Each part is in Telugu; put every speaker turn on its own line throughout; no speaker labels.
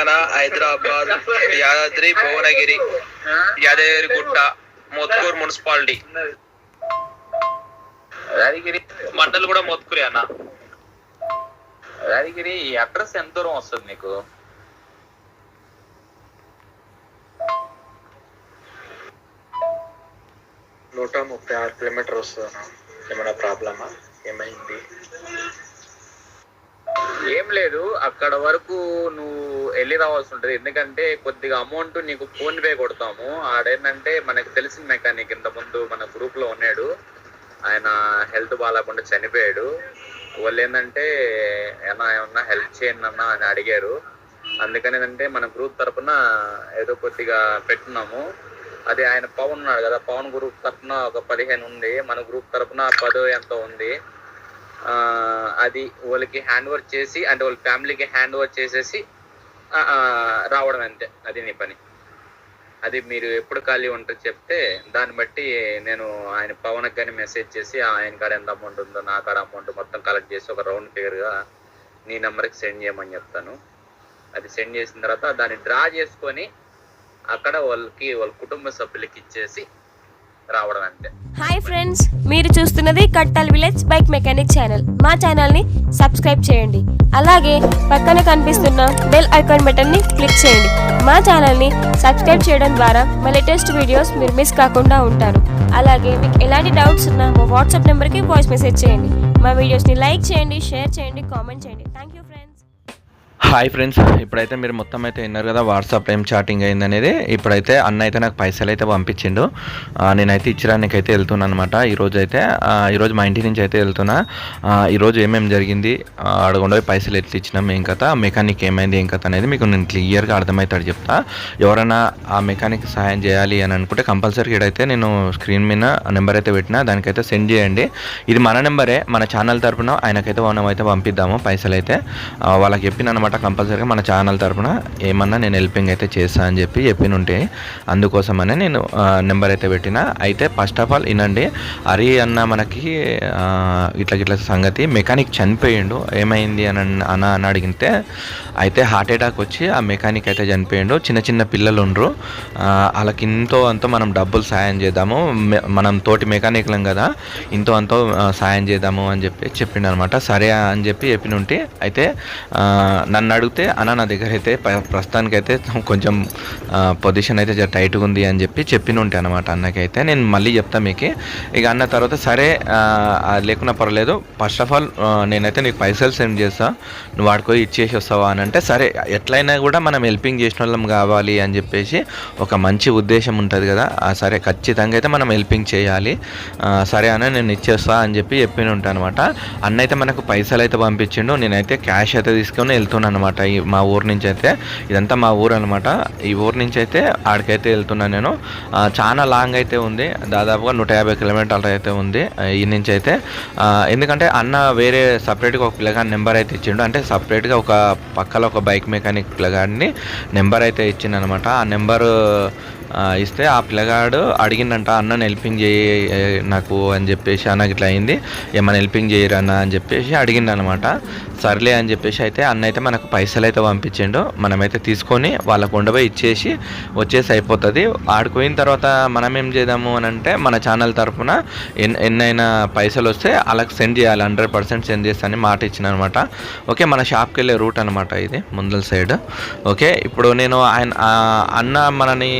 తెలంగాణ హైదరాబాద్ యాదాద్రి భువనగిరి యాదగిరిగుట్ట మోత్కూర్ మున్సిపాలిటీ.
యాదగిరి
మండల్ కూడా మోత్కూరే అన్న.
యాదగిరి అడ్రస్ ఎంత దూరం వస్తుంది నీకు?
నూట ముప్పై ఆరు కిలోమీటర్ వస్తుంది అన్న ఏమైనా ప్రాబ్లమా? ఏమైంది?
ఏం లేదు అక్కడ వరకు నువ్వు వెళ్ళి రావాల్సి ఉంటుంది. ఎందుకంటే కొద్దిగా అమౌంట్ నీకు ఫోన్ పే కొడతాము. ఆడేంటంటే మనకు తెలిసిన మెకానిక్ ఇంత ముందు మన గ్రూప్లో ఉన్నాడు. ఆయన హెల్త్ బాగాలేకుండా చనిపోయాడు. వాళ్ళు ఏంటంటే ఏమన్నా ఏమన్నా హెల్ప్ చేయండి అన్న అని అడిగారు. అందుకని ఏంటంటే మన గ్రూప్ తరపున ఏదో కొద్దిగా పెట్టున్నాము అది ఆయన పవన్ ఉన్నాడు కదా పవన్ గ్రూప్ తరపున ఒక పదిహేను ఉంది. మన గ్రూప్ తరపున పదో ఎంతో ఉంది. అది వాళ్ళకి హ్యాండ్ ఓవర్ చేసి అంటే వాళ్ళ ఫ్యామిలీకి హ్యాండ్ ఓవర్ చేసేసి రావడం అంతే. అది నీ పని. అది మీరు ఎప్పుడు ఖాళీ ఉంటుంది చెప్తే దాన్ని బట్టి నేను ఆయన పవన్కి కానీ మెసేజ్ చేసి ఆయన కాడ ఎంత అమౌంట్ ఉందో నా కాడ అమౌంట్ మొత్తం కలెక్ట్ చేసి ఒక రౌండ్ ఫిగర్గా నీ నెంబర్కి సెండ్ చేయమని చెప్తాను. అది సెండ్ చేసిన తర్వాత దాన్ని డ్రా చేసుకొని అక్కడ వాళ్ళకి వాళ్ళ కుటుంబ సభ్యులకి ఇచ్చేసి రావడం అంతే.
హాయ్ ఫ్రెండ్స్ మీరు చూస్తున్నది Kattal village bike mechanic channel. మా ఛానల్ని సబ్స్క్రైబ్ చేయండి. అలాగే పక్కన కనిపిస్తున్న బెల్ ఐకాన్ బటన్ని క్లిక్ చేయండి. మా ఛానల్ని సబ్స్క్రైబ్ చేయడం ద్వారా మా లేటెస్ట్ వీడియోస్ మీరు మిస్ కాకుండా ఉంటారు. అలాగే మీకు ఎలాంటి డౌట్స్ ఉన్నా మా వాట్సాప్ నెంబర్కి వాయిస్ మెసేజ్ చేయండి. మా వీడియోస్ని లైక్ చేయండి షేర్ చేయండి కామెంట్ చేయండి. థ్యాంక్ యూ
హాయ్ ఫ్రెండ్స్ ఇప్పుడైతే మీరు మొత్తం అయితే విన్నారు కదా వాట్సాప్ ఏం చాటింగ్ అయింది అనేది ఇప్పుడైతే అన్న అయితే నాకు పైసలు అయితే పంపించిండు. నేనైతే ఇచ్చడానికి అయితే వెళ్తున్నాను అనమాట ఈరోజు అయితే ఈరోజు మా ఇంటి నుంచి అయితే వెళ్తున్నా. ఈరోజు ఏమేమి జరిగింది? ఆ, అడగకుండా పైసలు ఎట్లా ఇచ్చినాం ఏం కథ? మెకానిక్ ఏమైంది ఏం కథ అనేది మీకు నేను క్లియర్గా అర్థమవుతాడు చెప్తా. ఎవరైనా ఆ మెకానిక్ సహాయం చేయాలి అని అనుకుంటే కంపల్సరీ ఇడైతే నేను స్క్రీన్ మీద నెంబర్ అయితే పెట్టినా దానికైతే సెండ్ చేయండి. ఇది మన నెంబరే మన ఛానల్ తరఫున ఆయనకైతే మనం అయితే పంపిద్దాము పైసలు అయితే వాళ్ళకి చెప్పిన అనమాట కంపల్సరీగా మన ఛానల్ తరపున. ఏమన్నా నేను హెల్పింగ్ అయితే చేస్తా అని చెప్పి చెప్పిన ఉంటే అందుకోసమనే నేను నెంబర్ అయితే పెట్టిన. అయితే ఫస్ట్ ఆఫ్ ఆల్ వినండి హరి అన్న మనకి ఇట్లా ఇట్లా సంగతి మెకానిక్ చనిపోయిండు. ఏమైంది అని అన్న- అని అడిగితే అయితే హార్ట్ అటాక్ వచ్చి ఆ మెకానిక్ అయితే చనిపోయిండు. చిన్న చిన్న పిల్లలు ఉండరు వాళ్ళకి ఇంతో అంతో మనం డబ్బులు సాయం చేద్దాము. మనం తోటి మెకానిక్లం కదా ఇంతో అంతో సాయం చేద్దాము అని చెప్పి చెప్పిండు అనమాట సరే అని చెప్పి చెప్పినుంటే అయితే నా నన్ను అడిగితే అన్న నా దగ్గర అయితే ప్రస్తుతానికైతే కొంచెం పొజిషన్ అయితే జర టైట్గా ఉంది అని చెప్పి చెప్పిన ఉంటే అనమాట అన్నకైతే. నేను మళ్ళీ చెప్తాను మీకు. ఇక అన్న తర్వాత సరే అది లేకున్నా పర్లేదు ఫస్ట్ ఆఫ్ ఆల్ నేనైతే నీకు పైసలు సెండ్ చేస్తా. నువ్వు వాడుకో ఇచ్చేసి వస్తావా? అని అంటే సరే ఎట్లయినా కూడా మనం హెల్పింగ్ చేసిన వాళ్ళం కావాలి అని చెప్పేసి ఒక మంచి ఉద్దేశం ఉంటుంది కదా. సరే ఖచ్చితంగా అయితే మనం హెల్పింగ్ చేయాలి. సరే అన్న నేను ఇచ్చేస్తా అని చెప్పి చెప్పిన ఉంటాను అనమాట అన్న అయితే మనకు పైసలు అయితే పంపించిండు. నేనైతే క్యాష్ అయితే తీసుకొని వెళ్తున్నాను అనమాట ఈ మా ఊరు నుంచి అయితే ఇదంతా మా ఊరు అనమాట ఈ ఊరు నుంచి అయితే ఆడికైతే వెళ్తున్నాను నేను. చాలా లాంగ్ అయితే ఉంది. దాదాపుగా నూట యాభై కిలోమీటర్లు అయితే ఉంది. ఈ నుంచి అయితే ఎందుకంటే అన్న వేరే సపరేట్గా ఒక పిల్లగాడి నెంబర్ అయితే ఇచ్చిండు. అంటే సపరేట్గా ఒక పక్కల ఒక బైక్ మెకానిక్ పిల్లగాడిని నెంబర్ అయితే ఇచ్చిండు అనమాట ఆ నెంబరు ఇస్తే ఆ పిల్లగాడు అడిగిందంట అన్న హెల్పింగ్ చేయి నాకు అని చెప్పేసి అన్నకి ఇట్లా అయింది. ఏమైనా హెల్పింగ్ చేయరన్నా అని చెప్పేసి అడిగిండు అనమాట సర్లే అని చెప్పేసి అయితే అన్న అయితే మనకు పైసలు అయితే పంపించిండు. మనమైతే తీసుకొని వాళ్ళకు ఉండబోయి ఇచ్చేసి వచ్చేసి అయిపోతుంది. ఆడుకోయిన తర్వాత మనం ఏం చేద్దాము అని అంటే మన ఛానల్ తరఫున ఎన్ ఎన్నైనా పైసలు వస్తే వాళ్ళకి సెండ్ చేయాలి. హండ్రెడ్ పర్సెంట్ సెండ్ చేస్తానని మాట ఇచ్చిన అనమాట ఓకే మన షాప్కి వెళ్ళే రూట్ అనమాట ఇది ముందల సైడ్. ఓకే ఇప్పుడు నేను ఆయన అన్న మనని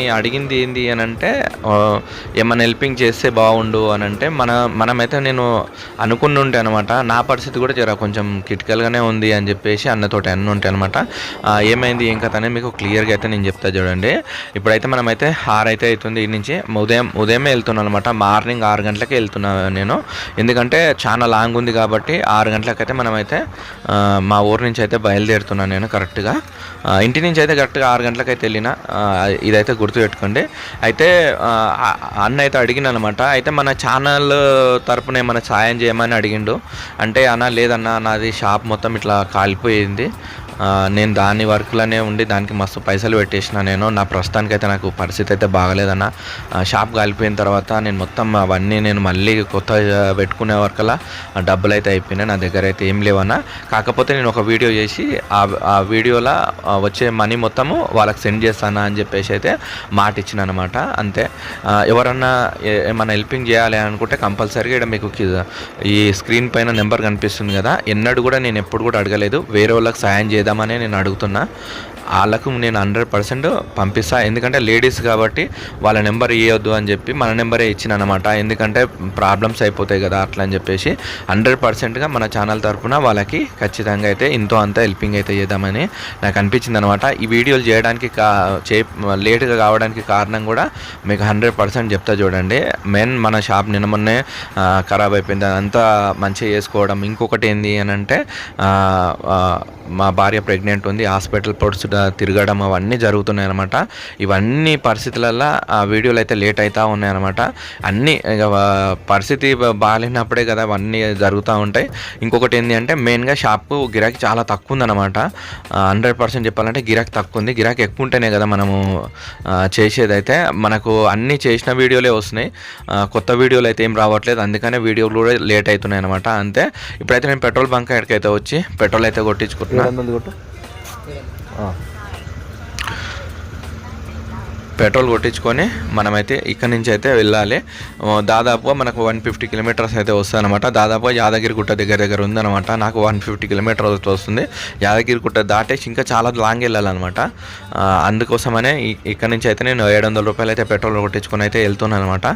జరిగింది ఏంది అని అంటే ఏమైనా హెల్పింగ్ చేస్తే బాగుండు అని అంటే మన మనమైతే నేను అనుకుని ఉంటే అనమాట నా పరిస్థితి కూడా జర కొంచెం క్రిటికల్గానే ఉంది అని చెప్పేసి అన్నతోటి అన్న ఉంటే అనమాట ఏమైంది ఏం కథ అనేది మీకు క్లియర్గా అయితే నేను చెప్తా చూడండి. ఇప్పుడైతే మనమైతే ఆరు అయితే అవుతుంది ఈ నుంచి ఉదయం ఉదయమే వెళ్తున్నాను అనమాట. మార్నింగ్ ఆరు గంటలకి వెళ్తున్నాను నేను. ఎందుకంటే చాలా లాంగ్ ఉంది కాబట్టి ఆరు గంటలకైతే మనమైతే మా ఊరు నుంచి అయితే బయలుదేరుతున్నాను నేను కరెక్ట్గా. ఇంటి నుంచి అయితే కరెక్ట్గా ఆరు గంటలకైతే వెళ్ళిన ఇదైతే గుర్తుపెట్టుకోండి. అయితే అన్న అయితే అడిగిన అనమాట అయితే మన ఛానల్ తరపున ఏమైనా సాయం చేయమని అడిగిండు. అంటే అన్న లేదన్న నాది షాప్ మొత్తం ఇట్లా కాలిపోయింది. నేను దాని వర్క్లోనే ఉండి దానికి మస్తు పైసలు పెట్టేసిన నేను. నా ప్రస్తుతానికి అయితే నాకు పరిస్థితి అయితే బాగలేదన్న. షాప్ కాలిపోయిన తర్వాత నేను మొత్తం అవన్నీ నేను మళ్ళీ కొత్త పెట్టుకునే వరకల్లా డబ్బులు అయితే అయిపోయినాయి. నా దగ్గర అయితే ఏం లేవన్న. కాకపోతే నేను ఒక వీడియో చేసి ఆ ఆ వీడియోలో వచ్చే మనీ మొత్తము వాళ్ళకి సెండ్ చేస్తానా అని చెప్పేసి అయితే మాట ఇచ్చిన అనమాట అంతే ఎవరన్నా ఏమైనా ఏమన్నా హెల్పింగ్ చేయాలి అనుకుంటే కంపల్సరీగా ఇక్కడ మీకు ఈ స్క్రీన్ పైన నెంబర్ కనిపిస్తుంది కదా. ఎన్నడూ కూడా నేను ఎప్పుడు కూడా అడగలేదు. వేరే వాళ్ళకి సాయం చేద్దామనే నేను అడుగుతున్నా. వాళ్ళకు నేను హండ్రెడ్ పర్సెంట్ పంపిస్తా. ఎందుకంటే లేడీస్ కాబట్టి వాళ్ళ నెంబర్ ఇవ్వద్దు అని చెప్పి మన నెంబరే ఇచ్చిన అనమాట ఎందుకంటే ప్రాబ్లమ్స్ అయిపోతాయి కదా అట్లా అని చెప్పేసి హండ్రెడ్ పర్సెంట్గా మన ఛానల్ తరఫున వాళ్ళకి ఖచ్చితంగా అయితే ఇంతో అంత హెల్పింగ్ అయితే చేద్దామని నాకు అనిపించింది అనమాట ఈ వీడియోలు చేయడానికి కా చే లేట్గా కావడానికి కారణం కూడా మీకు హండ్రెడ్ పర్సెంట్ చెప్తా చూడండి. మెయిన్ మన షాప్ నిన్న మొన్నే ఖరాబ్ అయిపోయింది. అదంతా మంచిగా చేసుకోవడం. ఇంకొకటి ఏంది అని అంటే మా భార్య ప్రెగ్నెంట్ ఉంది. హాస్పిటల్ పొడుచు తిరగడం అవన్నీ జరుగుతున్నాయి అనమాట ఇవన్నీ పరిస్థితులలో ఆ వీడియోలు అయితే లేట్ అవుతూ ఉన్నాయి అనమాట అన్నీ ఇక పరిస్థితి బాగాలేనప్పుడే కదా అవన్నీ జరుగుతూ ఉంటాయి. ఇంకొకటి ఏంటి అంటే మెయిన్గా షాపు గిరాకీ చాలా తక్కువ ఉందన్నమాట హండ్రెడ్ పర్సెంట్ చెప్పాలంటే గిరాకీ తక్కువ ఉంది గిరాకీ ఎక్కువ ఉంటేనే కదా మనము చేసేదైతే మనకు అన్నీ చేసిన వీడియోలే వస్తున్నాయి. కొత్త వీడియోలు అయితే ఏం రావట్లేదు. అందుకనే వీడియోలు కూడా లేట్ అవుతున్నాయి అనమాట అంతే. ఇప్పుడైతే నేను పెట్రోల్ బంక్ ఎక్కడికైతే వచ్చి పెట్రోల్ అయితే కొట్టించుకుంటున్నా. పెట్రోల్ కొట్టించుకొని మనమైతే ఇక్కడి నుంచి అయితే వెళ్ళాలి దాదాపుగా మనకు వన్ ఫిఫ్టీ కిలోమీటర్స్ అయితే వస్తుందన్నమాట దాదాపుగా యాదగిరిగుట్ట దగ్గర దగ్గర ఉందన్నమాట. నాకు వన్ ఫిఫ్టీ కిలోమీటర్స్ వస్తుంది. యాదగిరి గుట్ట దాటేసి ఇంకా చాలా లాంగ్ వెళ్ళాలన్నమాట. అందుకోసమనే ఇక్కడ ఇక్కడి నుంచి అయితే నేను ఏడు వందల రూపాయలు అయితే పెట్రోల్ కొట్టించుకొని అయితే వెళ్తున్నాను అనమాట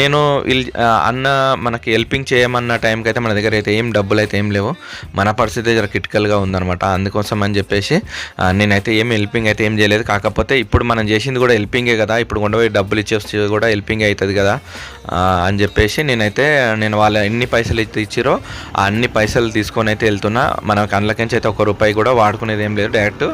నేను ఇల్- అన్న మనకి హెల్పింగ్ చేయమన్న టైంకి అయితే మన దగ్గర అయితే ఏం డబ్బులు అయితే ఏం లేవు. మన పరిస్థితి జర క్రిటికల్గా ఉందన్నమాట. అందుకోసం అని చెప్పేసి నేనైతే ఏం హెల్పింగ్ అయితే ఏం చేయలేదు. కాకపోతే ఇప్పుడు మనం చేసింది కూడా హెల్పింగే కదా. ఇప్పుడు కొండపోయి డబ్బులు ఇచ్చేసి కూడా హెల్పింగ్ అవుతుంది కదా. అని చెప్పేసి నేనైతే నేను వాళ్ళ ఎన్ని పైసలు అయితే ఇచ్చిరో ఆ అన్ని పైసలు తీసుకొని అయితే వెళ్తున్నా. మన కళ్ళకించి అయితే ఒక రూపాయి కూడా వాడుకునేది ఏం లేదు. డైరెక్ట్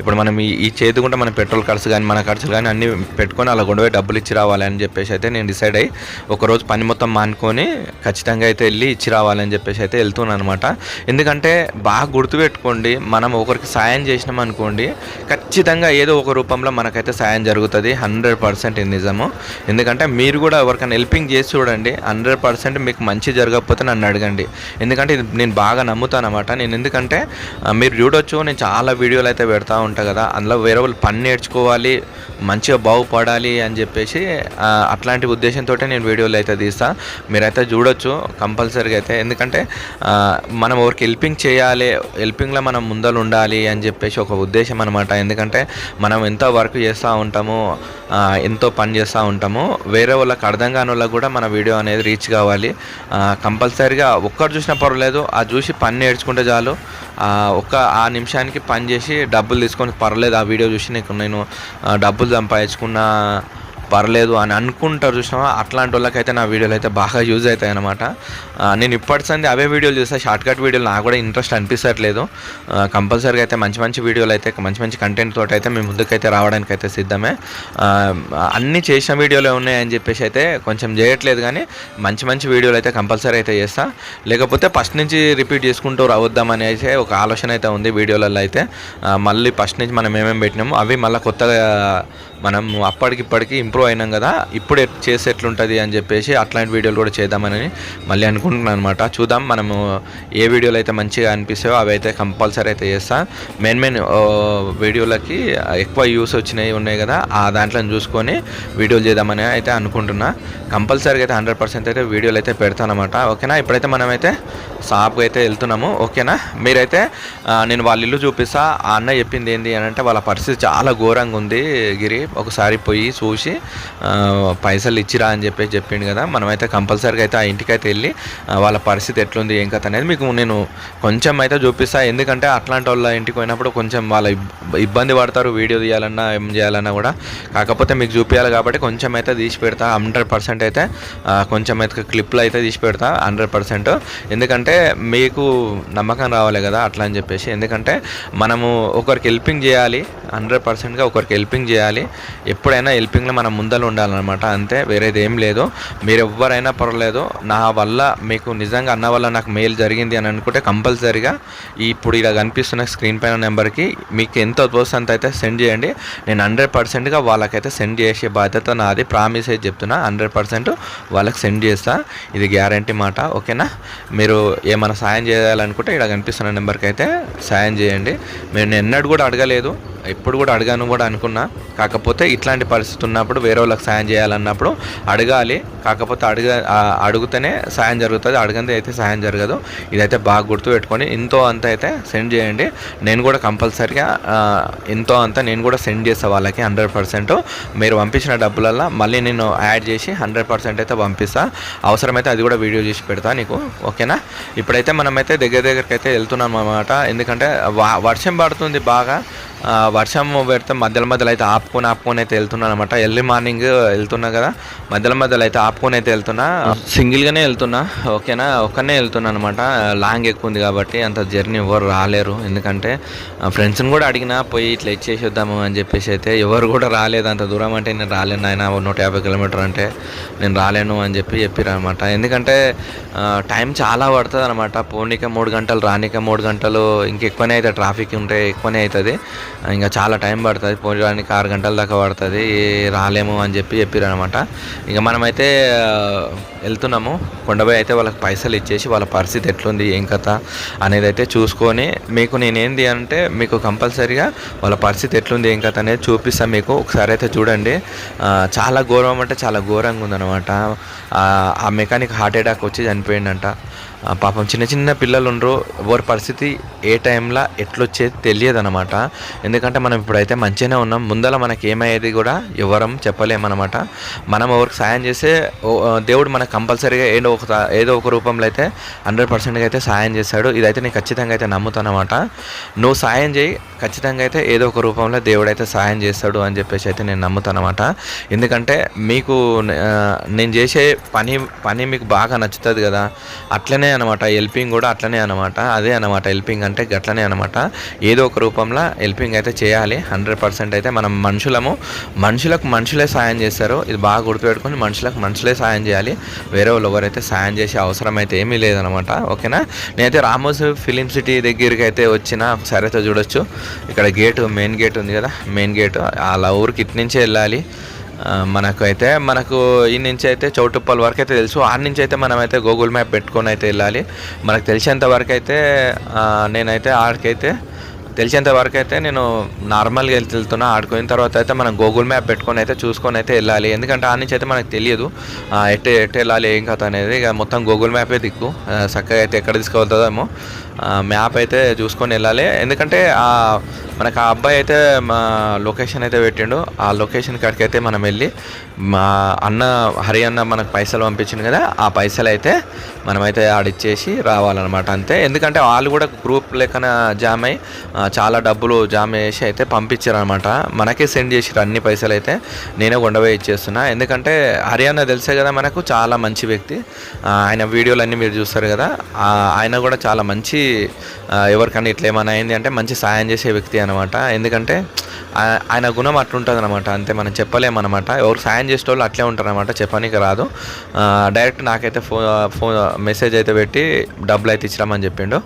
ఇప్పుడు మనం ఈ ఈ చేతుకుంటే మన పెట్రోల్ ఖర్చు కానీ మన ఖర్చులు కానీ అన్ని పెట్టుకొని అలా కొండపోయి డబ్బులు ఇచ్చి రావాలి అని చెప్పేసి అయితే నేను డిసైడ్ అయ్యి ఒకరోజు పని మొత్తం మానుకొని ఖచ్చితంగా అయితే వెళ్ళి ఇచ్చి రావాలని చెప్పేసి అయితే వెళ్తున్నాను అనమాట ఎందుకంటే బాగా గుర్తుపెట్టుకోండి మనం ఒకరికి సాయం చేసినాం అనుకోండి ఖచ్చితంగా ఏదో ఒక రూపంలో మనకైతే సాయం జరుగుతుంది హండ్రెడ్ పర్సెంట్ నిజము. ఎందుకంటే మీరు కూడా ఎవరికైనా హెల్పింగ్ చేసి చూడండి హండ్రెడ్ పర్సెంట్ మీకు మంచి జరగకపోతే నన్ను అడగండి. ఎందుకంటే ఇది నేను బాగా నమ్ముతాను అనమాట నేను ఎందుకంటే మీరు చూడొచ్చు నేను చాలా వీడియోలు అయితే పెడతా ఉంటా కదా. అందులో వేరే వాళ్ళు పని నేర్చుకోవాలి మంచిగా బాగుపడాలి అని చెప్పేసి అట్లాంటి ఉద్దేశంతో నేను వీడియోలు అయితే తీస్తా. మీరైతే చూడొచ్చు కంపల్సరీగా అయితే. ఎందుకంటే మనం ఎవరికి హెల్పింగ్ చేయాలి హెల్పింగ్లో మనం ముందలు ఉండాలి అని చెప్పేసి ఒక ఉద్దేశం అనమాట ఎందుకంటే మనం ఎంత వర్క్ చేస్తూ ఉంటాము ఎంతో పని చేస్తూ ఉంటాము. వేరే వాళ్ళకి అర్థం కాని వాళ్ళకి కూడా మన వీడియో అనేది రీచ్ కావాలి. కంపల్సరీగా ఒక్కరు చూసినా పర్వాలేదు ఆ చూసి పని నేర్చుకుంటే చాలు. ఒక ఆ నిమిషానికి పని చేసి డబ్బులు తీసుకొని పర్లేదు ఆ వీడియో చూసి నీకు నేను డబ్బులు సంపాదించుకున్న పర్లేదు అని అనుకుంటారు చూసినావా? అట్లాంటి వాళ్ళకైతే నా వీడియోలు అయితే బాగా యూజ్ అవుతాయి అనమాట నేను ఇప్పటిసంది అవే వీడియోలు చూస్తే. షార్ట్ కట్ వీడియోలు నాకు కూడా ఇంట్రెస్ట్ అనిపించట్లేదు కంపల్సరీగా అయితే మంచి మంచి వీడియోలు అయితే మంచి మంచి కంటెంట్ తోటి అయితే మేము ముందుకైతే రావడానికి అయితే సిద్ధమే. అన్నీ చేసిన వీడియోలే ఉన్నాయని చెప్పేసి అయితే కొంచెం చేయట్లేదు కానీ మంచి మంచి వీడియోలు అయితే కంపల్సరీ అయితే చేస్తా. లేకపోతే ఫస్ట్ నుంచి రిపీట్ చేసుకుంటూ రావద్దామని అయితే ఒక ఆలోచన అయితే ఉంది వీడియోలలో అయితే. మళ్ళీ ఫస్ట్ నుంచి మనం ఏమేమి పెట్టినామో అవి మళ్ళీ కొత్తగా మనం అప్పటికిప్పటికి ఇంప్రూవ్ అయినాం కదా ఇప్పుడు ఎట్- చేస్తే ఎట్లుంటుంది అని చెప్పేసి అట్లాంటి వీడియోలు కూడా చేద్దామని మళ్ళీ అనుకుంటున్నాను అనమాట చూద్దాం మనము ఏ వీడియోలు అయితే మంచిగా అనిపిస్తాయో అవి అయితే కంపల్సరీ అయితే చేస్తా. మెయిన్ మెయిన్ వీడియోలకి ఎక్కువ యూస్ వచ్చినాయి ఉన్నాయి కదా ఆ దాంట్లో చూసుకొని వీడియోలు చేద్దామని అయితే అనుకుంటున్నా. కంపల్సరీగా అయితే హండ్రెడ్ పర్సెంట్ అయితే వీడియోలు అయితే పెడతానమాట ఓకేనా? ఇప్పుడైతే మనమైతే షాప్కి అయితే వెళ్తున్నాము. ఓకేనా? మీరైతే నేను వాళ్ళ ఇల్లు చూపిస్తా. ఆ అన్న చెప్పింది ఏంటి అని అంటే వాళ్ళ పరిస్థితి చాలా ఘోరంగా ఉంది గిరి. ఒకసారి పోయి చూసి పైసలు ఇచ్చిరా అని చెప్పేసి చెప్పిండు కదా. మనమైతే కంపల్సరీగా అయితే ఆ ఇంటికి అయితే వెళ్ళి వాళ్ళ పరిస్థితి ఎట్లుంది ఏం కథ అనేది మీకు నేను కొంచెం అయితే చూపిస్తా. ఎందుకంటే అట్లాంటి వాళ్ళ ఇంటికి పోయినప్పుడు కొంచెం వాళ్ళ ఇబ్బంది పడతారు. వీడియో తీయాలన్నా ఏం చేయాలన్నా కూడా. కాకపోతే మీకు చూపించాలి కాబట్టి కొంచెం అయితే తీసి పెడతా. హండ్రెడ్ పర్సెంట్ అయితే కొంచెం అయితే క్లిప్లు అయితే తీసి పెడతా. Hundred percent. ఎందుకంటే మీకు నమ్మకం రావాలి కదా అట్లా అని చెప్పేసి. ఎందుకంటే మనము ఒకరికి హెల్పింగ్ చేయాలి హండ్రెడ్ పర్సెంట్గా ఒకరికి హెల్పింగ్ చేయాలి. ఎప్పుడైనా హెల్పింగ్లో మనం ముందర ఉండాలన్నమాట. అంతే వేరేది ఏం లేదు. మీరు ఎవరైనా పర్వాలేదు. నా వల్ల మీకు నిజంగా అన్న వల్ల నాకు మెయిల్ జరిగింది అని అనుకుంటే కంపల్సరీగా ఇప్పుడు ఇలా కనిపిస్తున్న స్క్రీన్ పైన నెంబర్కి మీకు ఎంత తోస్తే అంత అయితే సెండ్ చేయండి. నేను హండ్రెడ్ పర్సెంట్గా వాళ్ళకైతే సెండ్ చేసే బాధ్యత నాది. ప్రామిస్ అయితే చెప్తున్నా. హండ్రెడ్ పర్సెంట్ వాళ్ళకి సెండ్ చేస్తా. ఇది గ్యారంటీ మాట. ఓకేనా? మీరు ఏమైనా సాయం చేయాలనుకుంటే ఇక్కడ కనిపిస్తున్న నెంబర్కి అయితే సాయం చేయండి. మీరు ఎన్నడూ కూడా అడగలేదు. ఎప్పుడు కూడా అడగాను కూడా అనుకున్నా. కాకపోతే ఇట్లాంటి పరిస్థితి ఉన్నప్పుడు వేరే వాళ్ళకి సాయం చేయాలన్నప్పుడు అడగాలి. కాకపోతే అడగ అడిగితేనే సాయం జరుగుతుంది. అడగంది అయితే సాయం జరగదు. ఇదైతే బాగా గుర్తు పెట్టుకొని ఎంతో అంత అయితే సెండ్ చేయండి. నేను కూడా కంపల్సరిగా ఎంతో అంత నేను కూడా సెండ్ చేసే వాళ్ళకి హండ్రెడ్ పర్సెంట్. మీరు పంపించిన డబ్బులల్లో మళ్ళీ నేను యాడ్ చేసి హండ్రెడ్ పర్సెంట్ అయితే పంపిస్తా. అవసరమైతే అది కూడా వీడియో చేసి పెడతా నీకు. ఓకేనా? ఇప్పుడైతే మనమైతే దగ్గర దగ్గరికి అయితే వెళ్తున్నాం అనమాట ఎందుకంటే వర్షం పడుతుంది బాగా. వర్షం పెడితే మధ్యలో మధ్యలో అయితే ఆపుకొని ఆపుకొని అయితే వెళ్తున్నాను అనమాట ఎర్లీ మార్నింగ్ వెళ్తున్నా కదా మధ్యలో మధ్యలో అయితే ఆపుకొని అయితే వెళ్తున్నా. సింగిల్గానే వెళ్తున్నా ఓకేనా? ఒక్కనే వెళ్తున్నా అనమాట లాంగ్ ఎక్కువ ఉంది కాబట్టి అంత జర్నీ ఎవరు రాలేరు. ఎందుకంటే ఫ్రెండ్స్ని కూడా అడిగినా పోయి ఇట్లా ఇచ్చేసి వద్దాము అని చెప్పేసి అయితే ఎవరు కూడా రాలేదు. అంత దూరం అంటే నేను రాలేను ఆయన నూట యాభై కిలోమీటర్ అంటే నేను రాలేను అని చెప్పి చెప్పారు అనమాట ఎందుకంటే టైం చాలా పడుతుంది అనమాట పోనీక మూడు గంటలు రానిక మూడు గంటలు ఇంకెక్కువనే అవుతుంది ట్రాఫిక్ ఉంటే ఎక్కువనే అవుతుంది. ఇంకా చాలా టైం పడుతుంది. పోయడానికి ఆరు గంటల దాకా పడుతుంది. రాలేము అని చెప్పి చెప్పారు అనమాట ఇంకా మనమైతే వెళ్తున్నాము. కొండపై అయితే వాళ్ళకి పైసలు ఇచ్చేసి వాళ్ళ పరిస్థితి ఎట్లుంది ఏం కథ అనేది అయితే చూసుకొని మీకు నేనేంది అంటే మీకు కంపల్సరీగా వాళ్ళ పరిస్థితి ఎట్లుంది ఏం కథ అనేది చూపిస్తాను మీకు. ఒకసారి అయితే చూడండి. చాలా ఘోరం అంటే చాలా ఘోరంగా ఉందన్నమాట. ఆ, మెకానిక్ హార్ట్ అటాక్ వచ్చి చనిపోయిందంట. పాపం చిన్న చిన్న పిల్లలు ఉండరు ఎవరి పరిస్థితి ఏ టైంలో ఎట్లొచ్చేది తెలియదు అనమాట ఎందుకంటే మనం ఇప్పుడైతే మంచిగానే ఉన్నాం. ముందర మనకి ఏమయ్యేది కూడా ఎవరం చెప్పలేమన్నమాట. మనం ఎవరికి సాయం చేస్తే ఓ- దేవుడు మనకు కంపల్సరీగా ఏదో ఒక ఏదో ఒక రూపంలో అయితే హండ్రెడ్ పర్సెంట్గా అయితే సాయం చేస్తాడు. ఇదైతే నేను ఖచ్చితంగా అయితే నమ్ముతానమాట నువ్వు సాయం చేయి. ఖచ్చితంగా అయితే ఏదో ఒక రూపంలో దేవుడు అయితే సాయం చేస్తాడు అని చెప్పేసి అయితే నేను నమ్ముతానమాట ఎందుకంటే మీకు నేను చేసే పని పని మీకు బాగా నచ్చుతుంది కదా. అట్లనే అనమాట హెల్పింగ్ కూడా అట్లనే అనమాట అదే అనమాట హెల్పింగ్ అంటే గట్లనే అనమాట ఏదో ఒక రూపంలో హెల్పింగ్ అయితే చేయాలి. హండ్రెడ్ పర్సెంట్ అయితే మనం మనుషులము మనుషులకు మనుషులే సాయం చేస్తారు. ఇది బాగా గుర్తుపెట్టుకొని మనుషులకు మనుషులే సాయం చేయాలి. వేరే వాళ్ళు ఎవరైతే సాయం చేసే అవసరం అయితే ఏమీ లేదనమాట ఓకేనా? నేనైతే రామోస్ ఫిలిం సిటీ దగ్గరికి అయితే వచ్చిన ఒకసారి అయితే చూడొచ్చు. ఇక్కడ గేట్ మెయిన్ గేట్ ఉంది కదా. Main gate. అలా ఊరికి ఇటు నుంచే వెళ్ళాలి. మనకైతే మనకు అయితే మనకు ఈ నుంచి అయితే చౌటుప్పల్ వరకు అయితే తెలుసు. ఆడ నుంచి అయితే మనం అయితే గూగుల్ మ్యాప్ పెట్టుకొని అయితే వెళ్ళాలి. మనకు తెలిసేంత వరకు అయితే నేనైతే ఆడికైతే తెలిసేంత వరకు అయితే నేను నార్మల్గా వెళ్తూ వెళ్తున్నా. ఆడుకున్న తర్వాత అయితే మనం గూగుల్ మ్యాప్ పెట్టుకొని అయితే చూసుకొని అయితే వెళ్ళాలి. ఎందుకంటే ఆ నుంచి అయితే మనకు తెలియదు. ఎట్టే ఎట్టు వెళ్ళాలి ఏం కథ అనేది. ఇక మొత్తం గూగుల్ మ్యాపే దిక్కు. చక్కగా అయితే ఎక్కడ తీసుకువెళ్తుందేమో మ్యాప్ అయితే చూసుకొని వెళ్ళాలి. ఎందుకంటే ఆ మనకు ఆ అబ్బాయి అయితే మా లొకేషన్ అయితే పెట్టిండు. ఆ లొకేషన్ కాడికి అయితే మనం వెళ్ళి మా అన్న హరి అన్న మనకు పైసలు పంపించింది కదా ఆ పైసలు అయితే మనమైతే ఆడిచ్చేసి రావాలన్నమాట అంతే. ఎందుకంటే వాళ్ళు కూడా గ్రూప్ లెక్కన జామ్ అయి చాలా డబ్బులు జామ్ చేసి అయితే పంపించారు అనమాట మనకే సెండ్ చేసిరు అన్ని పైసలు అయితే. నేనే కొండపోయి ఇచ్చేస్తున్నా. ఎందుకంటే హరియాణా తెలిసే కదా మనకు చాలా మంచి వ్యక్తి. ఆయన వీడియోలు అన్నీ మీరు చూస్తారు కదా. ఆయన కూడా చాలా మంచి ఎవరికన్నా ఇట్లా ఏమైనా అయింది అంటే మంచి సాయం చేసే వ్యక్తి అనమాట ఎందుకంటే ఆయన గుణం అట్లుంటుంది అనమాట అంతే మనం చెప్పలేమన్నమాట ఎవరు సాయం చేసే వాళ్ళు అట్లే ఉంటారనమాట చెప్పడానికి రాదు. డైరెక్ట్ నాకైతే ఫో ఫోన్ మెసేజ్ అయితే పెట్టి డబ్బులు అయితే ఇచ్చిరామని చెప్పిండు.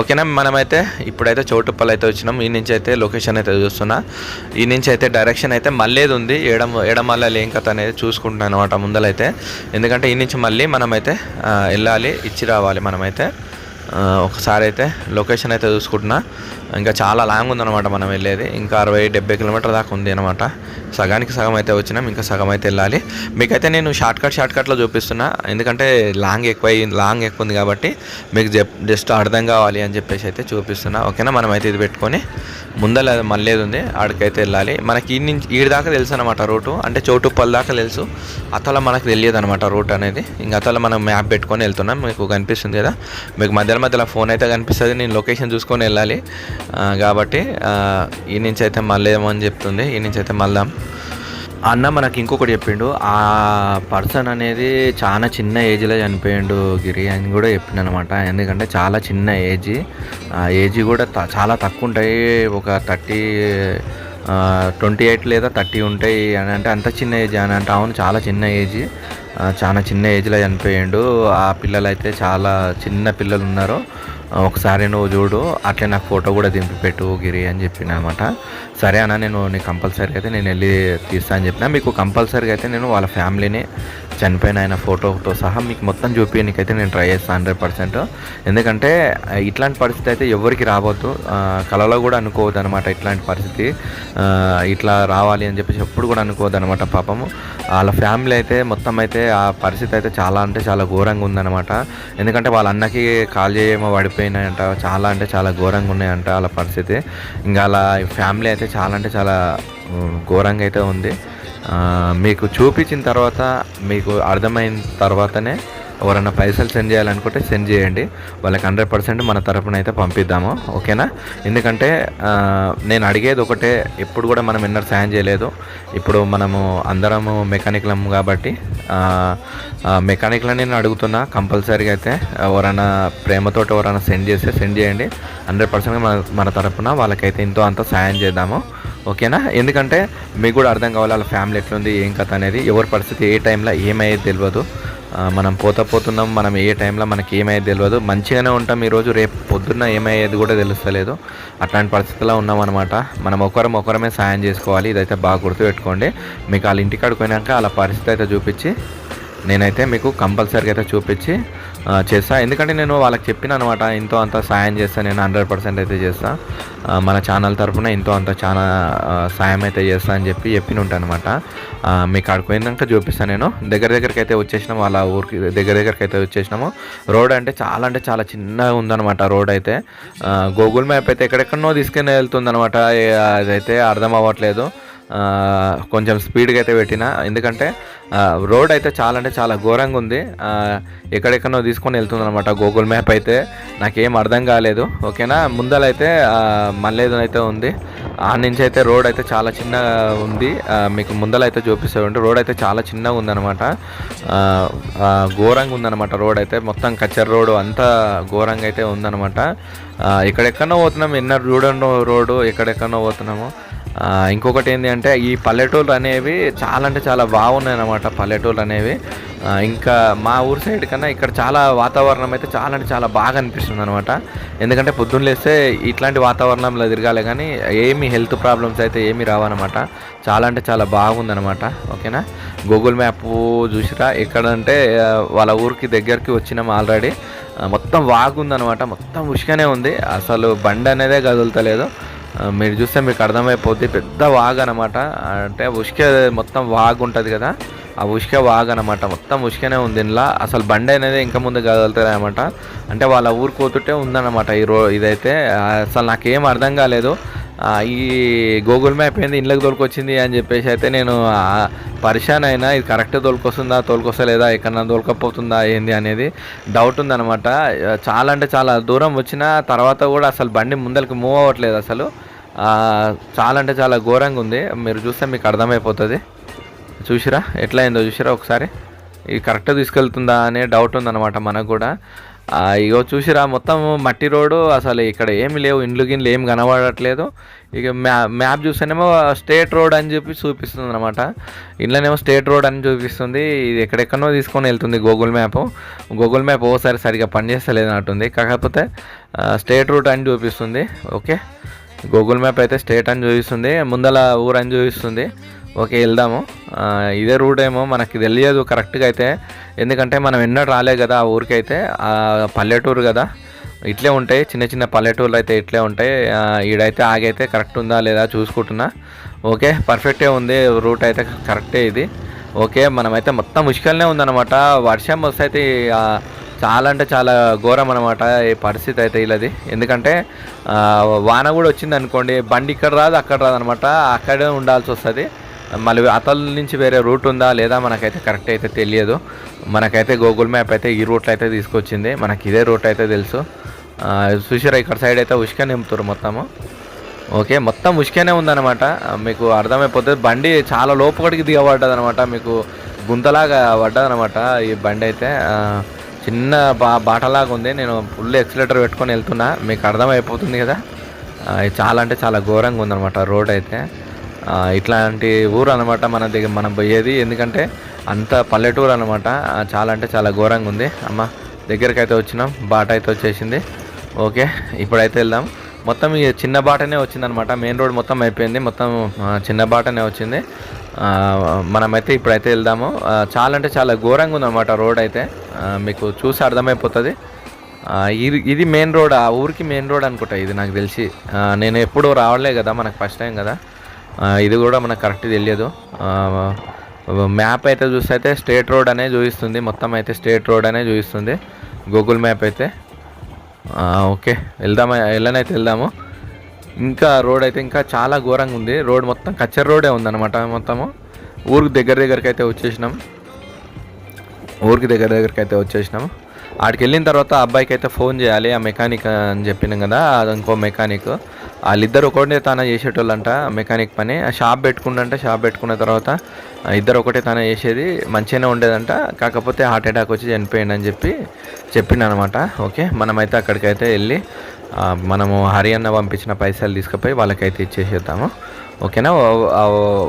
ఓకేనా? మనమైతే ఇప్పుడైతే చోటు అయితే వచ్చినాం. ఈ నుంచి అయితే లొకేషన్ అయితే చూస్తున్నా. ఈ నుంచి అయితే డైరెక్షన్ అయితే మళ్ళీది ఉంది. ఎడమ ఎడమల్ల లేం కథ అనేది చూసుకుంటున్నాను అనమాట ముందలైతే. ఎందుకంటే ఈ నుంచి మళ్ళీ మనమైతే వెళ్ళాలి ఇచ్చి రావాలి మనమైతే. ఒకసారి అయితే లొకేషన్ అయితే చూసుకుంటున్నా. ఇంకా చాలా లాంగ్ ఉందన్నమాట మనం వెళ్ళేది. ఇంకా అరవై డెబ్బై కిలోమీటర్ దాకా ఉంది అనమాట సగానికి సగం అయితే వచ్చినాం ఇంకా సగం అయితే వెళ్ళాలి. మీకైతే నేను షార్ట్ కట్ షార్ట్ కట్లో చూపిస్తున్నా. ఎందుకంటే లాంగ్ ఎక్కువ లాంగ్ ఎక్కువ ఉంది కాబట్టి మీకు జస్ట్ అర్థం కావాలి అని చెప్పేసి అయితే చూపిస్తున్నా. ఓకేనా? మనం అయితే ఇది పెట్టుకొని ముందర మళ్ళీ ఉంది ఆడికైతే వెళ్ళాలి. మనకి ఈ నుంచి ఈడి దాకా తెలుసు అనమాట రూటు. అంటే చోటుప్పల్ దాకా తెలుసు. అతల మనకు తెలియదు అనమాట రూట్ అనేది. ఇంకా అతల మనం మ్యాప్ పెట్టుకొని వెళ్తున్నాం. మీకు కనిపిస్తుంది కదా. మీకు మధ్యలో మధ్యలో ఫోన్ అయితే కనిపిస్తుంది. నేను లొకేషన్ చూసుకొని వెళ్ళాలి. కాబట్టి ఈ నుంచి అయితే మళ్ళీ ఏమని చెప్తుంది? ఈ నుంచి అయితే మళ్ళా. అన్న మనకి ఇంకొకటి చెప్పిండు ఆ పర్సన్ అనేది చాలా చిన్న ఏజ్లో చనిపోయిండు గిరి అని కూడా చెప్పిండు అనమాట ఎందుకంటే చాలా చిన్న ఏజ్. ఆ ఏజ్ కూడా చాలా తక్కువ ఉంటాయి ఒక థర్టీ ట్వంటీ ఎయిట్ లేదా థర్టీ ఉంటాయి అని అంటే అంత చిన్న ఏజ్ అని అంటే అవును చాలా చిన్న ఏజ్. చాలా చిన్న ఏజ్లో చనిపోయాడు. ఆ పిల్లలు అయితే చాలా చిన్న పిల్లలు ఉన్నారు ఒకసారి నువ్వు చూడు అట్లే నాకు ఫోటో కూడా దింపి పెట్టు గిరి అని చెప్పిన అనమాట సరే అన్న నేను నీకు కంపల్సరీగా అయితే నేను వెళ్ళి తీస్తా అని చెప్పిన. మీకు కంపల్సరీగా అయితే నేను వాళ్ళ ఫ్యామిలీని చనిపోయిన ఆయన ఫోటోతో సహా మీకు మొత్తం చూపించడానికైతే నేను ట్రై చేస్తాను హండ్రెడ్ పర్సెంట్. ఎందుకంటే ఇట్లాంటి పరిస్థితి అయితే ఎవరికి రావద్దు. కళలో కలలో కూడా అనుకోవద్దు అనమాట ఇట్లాంటి పరిస్థితి. ఇట్లా రావాలి అని చెప్పేసి ఎప్పుడు కూడా అనుకోవద్దు అనమాట పాపము. వాళ్ళ ఫ్యామిలీ అయితే మొత్తం అయితే ఆ పరిస్థితి అయితే చాలా అంటే చాలా ఘోరంగా ఉందన్నమాట. ఎందుకంటే వాళ్ళ అన్నకి కాల్ చేయమో పడిపోయినాయంట. చాలా అంటే చాలా ఘోరంగా ఉన్నాయంట వాళ్ళ పరిస్థితి. ఇంకా అలా ఫ్యామిలీ అయితే చాలా అంటే చాలా ఘోరంగా అయితే ఉంది. మీకు చూపించిన తర్వాత మీకు అర్థమైన తర్వాతనే ఎవరైనా పైసలు సెండ్ చేయాలనుకుంటే సెండ్ చేయండి. వాళ్ళకి హండ్రెడ్ పర్సెంట్ మన తరపున అయితే పంపిద్దాము. ఓకేనా? ఎందుకంటే నేను అడిగేది ఒకటే ఎప్పుడు కూడా మనం ఎన్నర్ సాయం చేయలేదు. ఇప్పుడు మనము అందరము మెకానిక్లం కాబట్టి మెకానిక్లని నేను అడుగుతున్నా. కంపల్సరీగా అయితే ఎవరైనా ప్రేమతోటి ఎవరైనా సెండ్ చేస్తే సెండ్ చేయండి. హండ్రెడ్ పర్సెంట్ మన మన తరపున వాళ్ళకైతే ఎంతో అంత సాయం చేద్దాము. ఓకేనా? ఎందుకంటే మీకు కూడా అర్థం కావాలి వాళ్ళ ఫ్యామిలీ ఎట్లుంది ఏం కథ అనేది. ఎవరి పరిస్థితి ఏ టైంలో ఏమయ్యేది తెలియదు మనం పోతా పోతున్నాం మనం ఏ టైంలో మనకి ఏమయ్యేది తెలియదు మంచిగానే ఉంటాం ఈరోజు రేపు పొద్దున్న ఏమయ్యేది కూడా తెలుస్తలేదు. అట్లాంటి పరిస్థితిలో ఉన్నాం అనమాట మనం ఒకరం ఒకరమే సాయం చేసుకోవాలి ఇదైతే బాగా గుర్తుపెట్టుకోండి. మీకు వాళ్ళ ఇంటికాడికి పోయినాక వాళ్ళ పరిస్థితి అయితే చూపించి నేనైతే మీకు కంపల్సరీగా అయితే చూపించి చేస్తా. ఎందుకంటే నేను వాళ్ళకి చెప్పిన అనమాట ఇంతో అంత సాయం చేస్తా నేను హండ్రెడ్ పర్సెంట్ అయితే చేస్తా. మన ఛానల్ తరఫున ఇంతో అంత చాలా సాయం అయితే చేస్తా అని చెప్పి చెప్పిన ఉంటాను అనమాట మీకు అక్కడికి పోయినాక చూపిస్తాను నేను. దగ్గర దగ్గరికి అయితే వచ్చేసినాము వాళ్ళ ఊరికి దగ్గర దగ్గరికి అయితే వచ్చేసినాము. రోడ్ అంటే చాలా అంటే చాలా చిన్నగా ఉందన్నమాట రోడ్ అయితే. గూగుల్ మ్యాప్ అయితే ఎక్కడెక్కడనో తీసుకుని వెళ్తుందనమాట ఏ, అదైతే అర్థం అవ్వట్లేదు. కొంచెం స్పీడ్గా అయితే పెట్టిన. ఎందుకంటే రోడ్ అయితే చాలా అంటే చాలా ఘోరంగా ఉంది. ఎక్కడెక్కడో తీసుకొని వెళ్తుంది అనమాట గూగుల్ మ్యాప్ అయితే. నాకేం అర్థం కాలేదు. ఓకేనా? ముందలైతే ఆ, మల్లేదో అయితే ఉంది. ఆ నుంచి అయితే రోడ్ అయితే చాలా చిన్నగా ఉంది. మీకు ముందలైతే చూపిస్తామంటే రోడ్ అయితే చాలా చిన్నగా ఉందన్నమాట. ఘోరంగా ఉందన్నమాట రోడ్ అయితే. మొత్తం కచ్చర్ రోడ్ అంతా ఘోరంగా అయితే ఉందన్నమాట. ఎక్కడెక్కడో పోతున్నాం. ఎన్నో చూడండి రోడ్డు ఎక్కడెక్కడో పోతున్నాము. ఇంకొకటి ఏంటి అంటే ఈ పల్లెటూళ్ళు అనేవి చాలా అంటే చాలా బాగున్నాయి అన్నమాట పల్లెటూళ్ళు అనేవి ఇంకా మా ఊరు సైడ్ కన్నా ఇక్కడ చాలా వాతావరణం అయితే చాలా అంటే చాలా బాగా అనిపిస్తుంది అనమాట ఎందుకంటే పొద్దున్న లేస్తే ఇట్లాంటి వాతావరణంలో తిరగాలి కానీ ఏమి హెల్త్ ప్రాబ్లమ్స్ అయితే ఏమి రావన్నమాట. చాలా అంటే చాలా బాగుందనమాట ఓకేనా? గూగుల్ మ్యాప్ చూసిరా? ఎక్కడంటే వాళ్ళ ఊరికి దగ్గరికి వచ్చినాం ఆల్రెడీ. మొత్తం వాగుందనమాట మొత్తం ఉష్కనే ఉంది. అసలు బండి అనేదే కదులుతలేదు. మీరు చూస్తే మీకు అర్థమైపోద్ది పెద్ద వాగ్ అనమాట అంటే ఉష్క మొత్తం వాగ్ ఉంటుంది కదా ఆ ఉష్క వాగ్ అనమాట మొత్తం ఉష్కనే ఉంది ఇంట్లో అసలు బండి అనేది ఇంకా ముందు కదులుతుంది అనమాట అంటే వాళ్ళ ఊరు కోతుటే ఉందన్నమాట ఈ రో ఇదైతే. అసలు నాకేం అర్థం కాలేదు. ఈ గూగుల్ మ్యాప్ ఏంది ఇంట్లోకి దొరికొచ్చింది అని చెప్పేసి అయితే నేను పరిశాన్ అయినా ఇది కరెక్ట్ తోలుకొస్తుందా తోలుకొస్తలేదా ఎక్కడన్నా తోలుకపోతుందా ఏంది అనేది డౌట్ ఉందన్నమాట. చాలా అంటే చాలా దూరం వచ్చిన తర్వాత కూడా అసలు బండి ముందరికి మూవ్ అవ్వట్లేదు అసలు. చాలా అంటే చాలా ఘోరంగా ఉంది. మీరు చూస్తే మీకు అర్థమైపోతుంది. చూసిరా? ఎట్లా అయిందో చూసిరా ఒకసారి? ఇది కరెక్ట్ తీసుకెళ్తుందా అనే డౌట్ ఉందన్నమాట మనకు కూడా. ఇగో చూసిరా మొత్తం మట్టి రోడ్డు అసలు ఇక్కడ ఏమి లేవు ఇండ్లు గిన్లు ఏం కనబడట్లేదు. ఇక మ్యా మ్యాప్ చూస్తేనేమో స్టేట్ రోడ్ అని చెప్పి చూపిస్తుంది అనమాట ఇంట్లోనేమో స్టేట్ రోడ్ అని చూపిస్తుంది. ఇది ఎక్కడెక్కడో తీసుకొని వెళ్తుంది గూగుల్ మ్యాప్ గూగుల్ మ్యాప్ ఓసారి సరిగా పనిచేస్తలేదన్నట్టుంది కాకపోతే స్టేట్ రూట్ అని చూపిస్తుంది. ఓకే? గూగుల్ మ్యాప్ అయితే స్టేట్ అని చూపిస్తుంది. ముందల ఊరు అని చూపిస్తుంది. ఓకే వెళ్దాము. ఇదే రూట్ ఏమో మనకి తెలియదు. కరెక్ట్గా అయితే ఎందుకంటే మనం ఎన్నో రాలే కదా ఆ ఊరికైతే ఆ పల్లెటూరు కదా. ఇట్లే ఉంటాయి చిన్న చిన్న పల్లెటూర్లు అయితే ఇట్లే ఉంటాయి. ఈడైతే ఆగైతే కరెక్ట్ ఉందా లేదా చూసుకుంటున్నా. ఓకే పర్ఫెక్టే ఉంది రూట్ అయితే కరెక్టే ఇది. ఓకే మనమైతే మొత్తం ముష్కల్నే ఉందన్నమాట. వర్షం వస్తే అయితే చాలా అంటే చాలా ఘోరం అనమాట ఈ పరిస్థితి అయితే ఇలాది ఎందుకంటే వాన కూడా వచ్చింది అనుకోండి బండి ఇక్కడ రాదు అక్కడ రాదు అనమాట అక్కడే ఉండాల్సి వస్తుంది. మళ్ళీ అతల నుంచి వేరే రూట్ ఉందా లేదా మనకైతే కరెక్ట్ అయితే తెలియదు. మనకైతే గూగుల్ మ్యాప్ అయితే ఈ రూట్లో అయితే తీసుకొచ్చింది. మనకి ఇదే రూట్ అయితే తెలుసు. చూసారా ఇక్కడ సైడ్ అయితే ఉష్క నింపుతారు మొత్తము. ఓకే మొత్తం ఉష్కనే ఉందన్నమాట. మీకు అర్థమైపోతుంది బండి చాలా లోపలికి దిగబడ్డది అనమాట మీకు గుంతలాగా పడ్డదనమాట ఈ బండి అయితే. చిన్న బా బాటలాగా ఉంది. నేను ఫుల్ ఎక్సిలేటర్ పెట్టుకొని వెళ్తున్నా. మీకు అర్థమైపోతుంది కదా? చాలా అంటే చాలా ఘోరంగా ఉందన్నమాట రోడ్ అయితే. ఇట్లాంటి ఊరు అనమాట మన దగ్గర మనం పోయేది. ఎందుకంటే అంత పల్లెటూరు అనమాట చాలా అంటే చాలా ఘోరంగా ఉంది అమ్మ దగ్గరికి అయితే వచ్చినాం. బాట అయితే వచ్చేసింది. ఓకే ఇప్పుడైతే వెళ్దాం. మొత్తం ఈ చిన్న బాటనే వచ్చిందనమాట మెయిన్ రోడ్ మొత్తం అయిపోయింది. మొత్తం చిన్న బాటనే వచ్చింది. మనమైతే ఇప్పుడైతే వెళ్దాము. చాలా అంటే చాలా ఘోరంగా ఉందన్నమాట రోడ్ అయితే మీకు చూసి అర్థమైపోతుంది. ఇది ఇది మెయిన్ రోడ్. ఆ ఊరికి మెయిన్ రోడ్ అనుకుంటా ఇది నాకు తెలిసి. నేను ఎప్పుడూ రావలే కదా మనకు ఫస్ట్ టైం కదా. ఇది కూడా మనకు కరెక్ట్ తెలియదు. మ్యాప్ అయితే చూస్తే అయితే స్టేట్ రోడ్ అనే చూపిస్తుంది. మొత్తం అయితే స్టేట్ రోడ్ అనే చూపిస్తుంది. గూగుల్ మ్యాప్ అయితే. ఓకే వెళ్దామా? వెళ్ళనైతే వెళ్దాము. ఇంకా రోడ్ అయితే ఇంకా చాలా ఘోరంగా ఉంది. రోడ్ మొత్తం కచ్చర్ రోడే ఉందన్నమాట మొత్తము. ఊరికి దగ్గర దగ్గరికి అయితే వచ్చేసినాం. ఊరికి దగ్గర దగ్గరికి అయితే వచ్చేసినాము ఆడికి వెళ్ళిన తర్వాత అబ్బాయికి అయితే ఫోన్ చేయాలి ఆ మెకానిక్ అని చెప్పినాం కదా అది ఇంకో మెకానిక్. వాళ్ళిద్దరు ఒకటే తన చేసేటోళ్ళంట మెకానిక్ పని. ఆ షాప్ పెట్టుకుండంటే షాప్ పెట్టుకున్న తర్వాత ఇద్దరు ఒకటే తన చేసేది మంచిగానే ఉండేదంట. కాకపోతే హార్ట్ అటాక్ వచ్చి చనిపోయింది అని చెప్పి చెప్పిండు అనమాట ఓకే మనమైతే అక్కడికైతే వెళ్ళి మనము మనము హరియన్న పంపించిన పైసలు తీసుకుపోయి వాళ్ళకైతే ఇచ్చేసేద్దాము. ఓకేనా?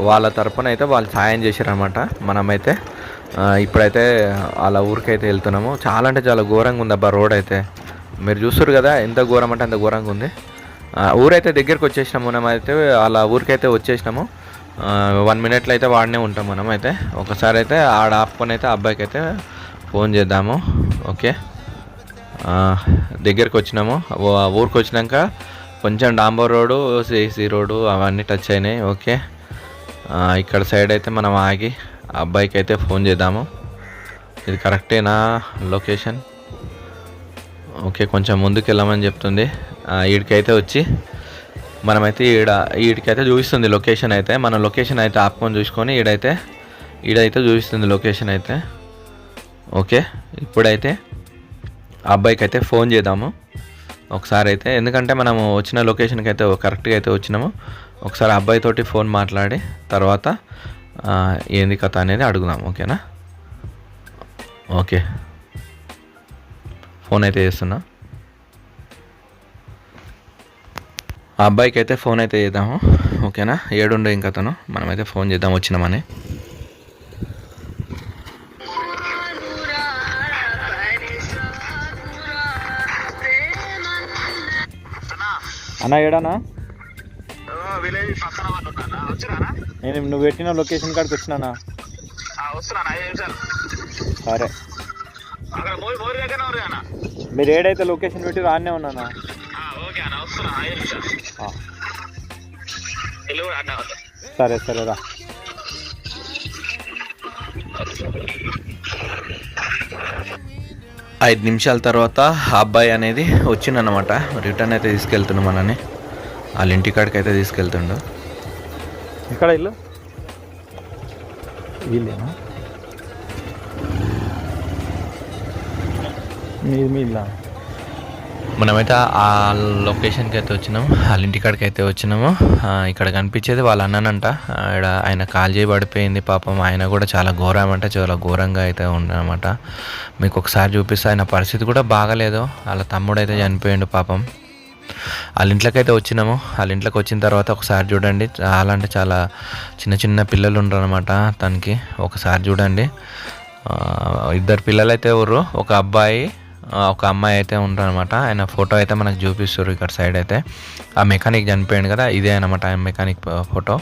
వాళ్ళ తరపున అయితే వాళ్ళు సాయం చేశారనమాట. మనమైతే ఇప్పుడైతే వాళ్ళ ఊరికైతే వెళ్తున్నాము. చాలా అంటే చాలా ఘోరంగా ఉంది అబ్బా రోడ్ అయితే. మీరు చూస్తారు కదా ఎంత ఘోరం అంటే అంత ఘోరంగా ఉంది. ఊరైతే దగ్గరికి వచ్చేసినాము మనం అయితే వాళ్ళ ఊరికైతే వచ్చేసినాము. వన్ మినిట్లో అయితే వాడినే ఉంటాం మనం అయితే. ఒకసారి అయితే ఆడ ఆపుకొని అయితే అబ్బాయికి అయితే ఫోన్ చేద్దాము. ఓకే. దగ్గరికి వచ్చినాము. ఊరికి వచ్చినాక కొంచెం డాంబర్ రోడ్డు సిసి రోడ్డు అవన్నీ టచ్ అయినాయి. ఓకే. ఇక్కడ సైడ్ అయితే మనం ఆగి అబ్బాయికి అయితే ఫోన్ చేద్దాము. ఇది కరెక్టేనా లొకేషన్? ఓకే కొంచెం ముందుకు వెళ్ళమని చెప్తుంది. వీడికైతే ఈడికైతే వచ్చి మనమైతే ఈడ ఈడికైతే చూపిస్తుంది లొకేషన్ అయితే. మన లొకేషన్ అయితే ఆపుకొని చూసుకొని ఈడైతే ఈడైతే చూపిస్తుంది లొకేషన్ అయితే. ఓకే ఇప్పుడైతే ఆ అబ్బాయికి అయితే ఫోన్ చేద్దాము. ఒకసారి అయితే ఎందుకంటే మనము వచ్చిన లొకేషన్కి అయితే కరెక్ట్గా అయితే వచ్చినాము. ఒకసారి అబ్బాయితోటి ఫోన్ మాట్లాడి తర్వాత ఏంది కథ అనేది అడుగుదాం ఓకేనా? ఓకే. ఫోన్ అయితే చేస్తున్నా. ఆ అబ్బాయికి అయితే ఫోన్ అయితే చేద్దాము ఓకేనా? ఏడుండే ఇంక అతను. మనమైతే ఫోన్ చేద్దాం వచ్చినామని. అన్న. ఏడానా
విలేజ్ పక్కన వాళ్ళు
నేను నువ్వు పెట్టిన లొకేషన్ కాడికి వచ్చినానా?
వస్తున్నాను ఐదు నిమిషాలు
సరే.
మోరి
ఏడైతే లొకేషన్ పెట్టి రానే ఉన్నానా?
ఆ, ఓకే అన్న వస్తున్నా ఐదు నిమిషాలు
ఆ,
ఇల్లు కూడా అన్న
సరే సరే రా. ఐదు నిమిషాల తర్వాత ఆ అబ్బాయి అనేది వచ్చిందనమాట రిటర్న్ అయితే తీసుకెళ్తుండు మనని వాళ్ళ ఇంటికాడికి అయితే తీసుకెళ్తుండు. ఎక్కడ ఇల్లు? వీళ్ళేనా? మీది మీ ఇల్లా? మనమైతే ఆ లొకేషన్కి అయితే వచ్చినాము వాళ్ళ ఇంటికాడికి అయితే వచ్చినాము. ఇక్కడ కనిపించేది వాళ్ళ అన్ననంట. ఆడ ఆయన కాల్ చేయి పడిపోయింది పాపం. ఆయన కూడా చాలా ఘోరం అంటే చాలా ఘోరంగా అయితే ఉండనమాట మీకు ఒకసారి చూపిస్తే ఆయన పరిస్థితి కూడా బాగలేదు. వాళ్ళ తమ్ముడు అయితే చనిపోయిండు పాపం. వాళ్ళ ఇంట్లోకి అయితే వచ్చినాము. వాళ్ళ ఇంట్లోకి వచ్చిన తర్వాత ఒకసారి చూడండి. చాలా అంటే చాలా చిన్న చిన్న పిల్లలు ఉండరు అనమాట తనకి. ఒకసారి చూడండి. ఇద్దరు పిల్లలు అయితే ఎవరు ఒక అబ్బాయి ఒక అమ్మాయి అయితే ఉంటారు అనమాట ఆయన ఫోటో అయితే మనకు చూపిస్తారు ఇక్కడ సైడ్ అయితే. ఆ మెకానిక్ చనిపోయాడు కదా ఇదే అనమాట ఆయన మెకానిక్ ఫోటో.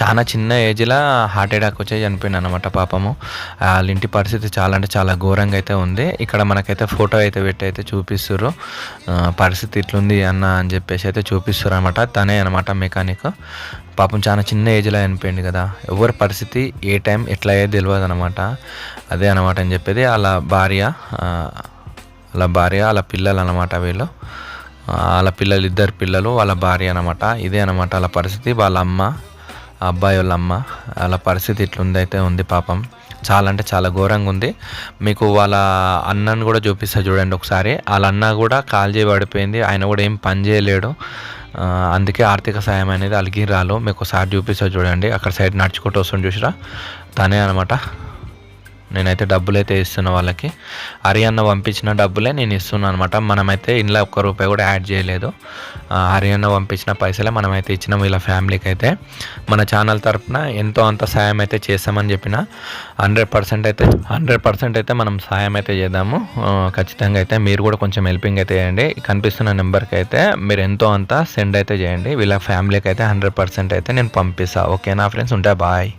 చాలా చిన్న ఏజ్లో హార్ట్ అటాక్ వచ్చి చనిపోయింది అనమాట పాపము. వాళ్ళ ఇంటి పరిస్థితి చాలా అంటే చాలా ఘోరంగా అయితే ఉంది. ఇక్కడ మనకైతే ఫోటో అయితే పెట్టి అయితే చూపిస్తారు పరిస్థితి ఇట్లుంది అన్న అని చెప్పేసి అయితే చూపిస్తారు అనమాట తనే అనమాట మెకానిక్. పాపం చాలా చిన్న ఏజ్లో చనిపోయింది కదా. ఎవరి పరిస్థితి ఏ టైం ఎట్లా అయ్యేది తెలియదు అనమాట అదే అనమాట అని చెప్పేది. వాళ్ళ భార్య వాళ్ళ భార్య వాళ్ళ పిల్లలు అనమాట వీళ్ళు వాళ్ళ పిల్లలు ఇద్దరు పిల్లలు వాళ్ళ భార్య అనమాట ఇదే అనమాట వాళ్ళ పరిస్థితి. వాళ్ళ అమ్మ అబ్బాయి వాళ్ళ అమ్మ వాళ్ళ పరిస్థితి ఇట్లుందైతే ఉంది పాపం. చాలా అంటే చాలా ఘోరంగా ఉంది. మీకు వాళ్ళ అన్నను కూడా చూపిస్తా చూడండి ఒకసారి. వాళ్ళ అన్న కూడా కాల్ చేయి పడిపోయింది. ఆయన కూడా ఏం పని చేయలేడు. అందుకే ఆర్థిక సాయం అనేది అలిగి రాలో మీకు ఒకసారి చూపిస్తా చూడండి. అక్కడ సైడ్ నడుచుకుంటూ వస్తుంది చూసిరా? తనే అనమాట నేనైతే డబ్బులు అయితే వాళ్ళకి. హరి అన్న పంపించిన డబ్బులే నేను ఇస్తున్నాను అనమాట మనమైతే ఇంట్లో ఒక్క రూపాయి కూడా యాడ్ చేయలేదు. ఆ, హరి అన్న పంపించిన పైసలే మనమైతే ఇచ్చినాం వీళ్ళ ఫ్యామిలీకి అయితే మన ఛానల్ తరఫున ఎంతో అంత సాయం అయితే చేస్తామని చెప్పిన హండ్రెడ్ పర్సెంట్ అయితే హండ్రెడ్ పర్సెంట్ అయితే మనం సాయం అయితే చేద్దాము ఖచ్చితంగా అయితే మీరు కూడా కొంచెం హెల్పింగ్ అయితే చేయండి. కనిపిస్తున్న నెంబర్కి అయితే మీరు ఎంతో అంత సెండ్ అయితే చేయండి. వీళ్ళ ఫ్యామిలీకి అయితే హండ్రెడ్ పర్సెంట్ అయితే నేను పంపిస్తాను ఓకేనా ఫ్రెండ్స్? ఉంటా బాయ్.